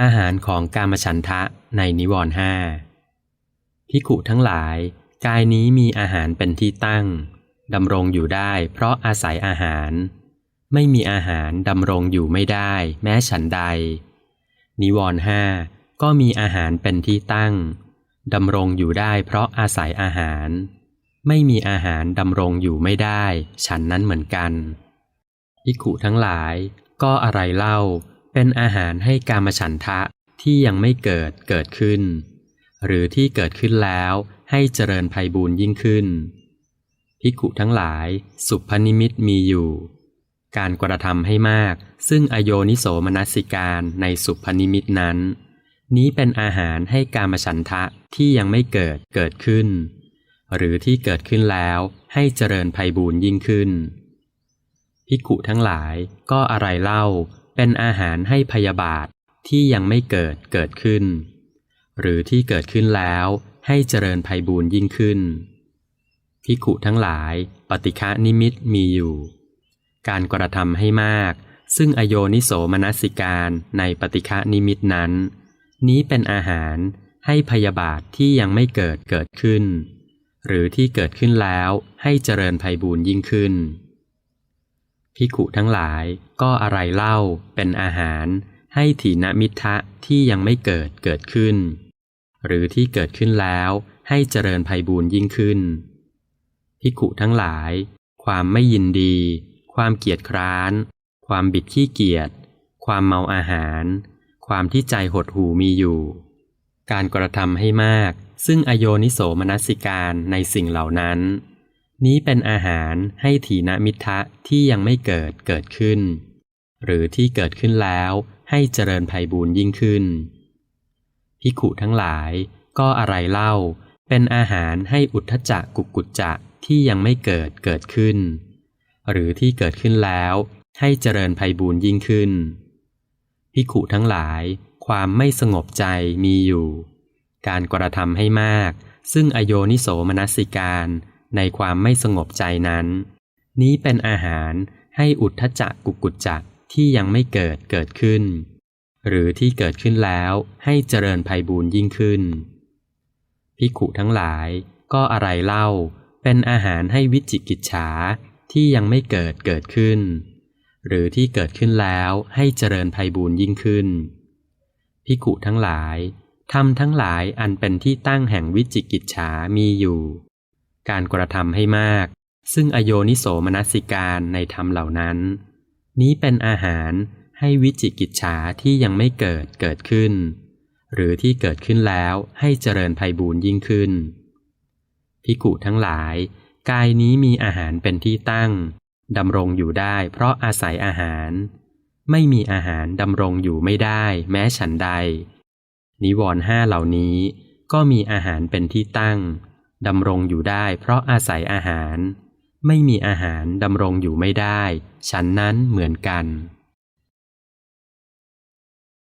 อาหารของกามฉันทะในนิวรณ์ห้าพิขุทั้งหลาย กายนี้มีอาหารเป็นที่ตั้งดำรงอยู่ได้ เพราะอาศัยอาหาร ไม่มีอาหารดำรงอยู่ไม่ได้ แม้ฉันใด นิวรณ์ห้าก็มีอาหารเป็นที่ตั้งดำรงอยู่ได้เพราะอาศัยอาหาร ไม่มีอาหารดำรงอยู่ไม่ได้ ฉันนั้นเหมือนกันพิขุทั้งหลาย ก็อะไรเล่า เป็นอาหารให้กามฉันทะที่ยังไม่เกิดเกิดขึ้น หรือที่เกิดขึ้นแล้วให้เจริญภัยบูญยิ่งขึ้นพิกุทั้งหลาย สุพนิมิตมีอยู่ การกระทำให้มาก ซึ่งอโยนิโสมนสิการในสุพนิมิตนั้น นี้เป็นอาหารให้กามฉันทะที่ยังไม่เกิดเกิดขึ้น หรือที่เกิดขึ้นแล้วให้เจริญภัยบูญยิ่งขึ้นพิกุทั้งหลายก็อะไรเล่า เป็นอาหารให้พยาบาทที่ยังไม่เกิดเกิดขึ้น หรือที่เกิดขึ้นแล้วให้เจริญภัยบูญยิ่งขึ้นพิขุทั้งหลาย ปฏิฆะนิมิตมีอยู่ การกระทำให้มาก ซึ่งอโยนิโสมนสิการในปฏิฆะนิมิตนั้น นี้เป็นอาหารให้พยาบาทที่ยังไม่เกิดเกิดขึ้น หรือที่เกิดขึ้นแล้วให้เจริญภัยบูญยิ่งขึ้น พิขุทั้งหลายก็อะไรเล่าเป็นอาหาร ให้ถีนมิทะที่ยังไม่เกิดเกิดขึ้น หรือที่เกิดขึ้นแล้วให้เจริญภัยบูญยิ่งขึ้น พิขุทั้งหลาย ความไม่ยินดี ความเกียจคร้าน ความบิดขี้เกียจ ความเมาอาหาร ความที่ใจหดหูมีอยู่ การกระทำให้มาก ซึ่งอโยนิโสมนสิการในสิ่งเหล่านั้น นี้เป็นอาหารให้ถีนมิทะที่ยังไม่เกิดเกิดขึ้น หรือที่เกิดขึ้นแล้วให้เจริญภัยบูญยิ่งขึ้นพิขุทั้งหลายก็อะไรเล่า เป็นอาหารให้อุทธจักกุกุจจะที่ยังไม่เกิดเกิดขึ้น หรือที่เกิดขึ้นแล้วให้เจริญภัยบูญยิ่งขึ้นพิขุทั้งหลาย ความไม่สงบใจมีอยู่ การกระทำให้มาก ซึ่งอโยนิโสมนสิการ ในความไม่สงบใจนั้น นี้เป็นอาหารให้อุทธจักกุกุจจะที่ยังไม่เกิดเกิดขึ้น หรือที่เกิดขึ้นแล้วให้เจริญภัยบูญยิ่งขึ้นพิขุทั้งหลายก็อะไรเล่า เป็นอาหารให้วิจิกิจฉาที่ยังไม่เกิดเกิดขึ้น หรือที่เกิดขึ้นแล้วให้เจริญภัยบูญยิ่งขึ้นพิขุทั้งหลายทำทั้งหลายอันเป็นที่ตั้งแห่งวิจิกิจฉามีอยู่ การกระทำให้มาก ซึ่งอโยนิโสมนสิการในธรรมเหล่านั้น นี้เป็นอาหารให้วิจิกิจฉาที่ยังไม่เกิดเกิดขึ้น หรือที่เกิดขึ้นแล้วให้เจริญภัยบูญยิ่งขึ้นพิกุทั้งหลาย กายนี้มีอาหารเป็นที่ตั้งดำรงอยู่ได้เพราะอาศัยอาหาร ไม่มีอาหารดำรงอยู่ไม่ได้แม้ฉันใด นิวรณ์ห้าเหล่านี้ก็มีอาหารเป็นที่ตั้ง ดำรงอยู่ได้เพราะอาศัยอาหาร ไม่มีอาหารดำรงอยู่ไม่ได้ ฉันนั้นเหมือนกัน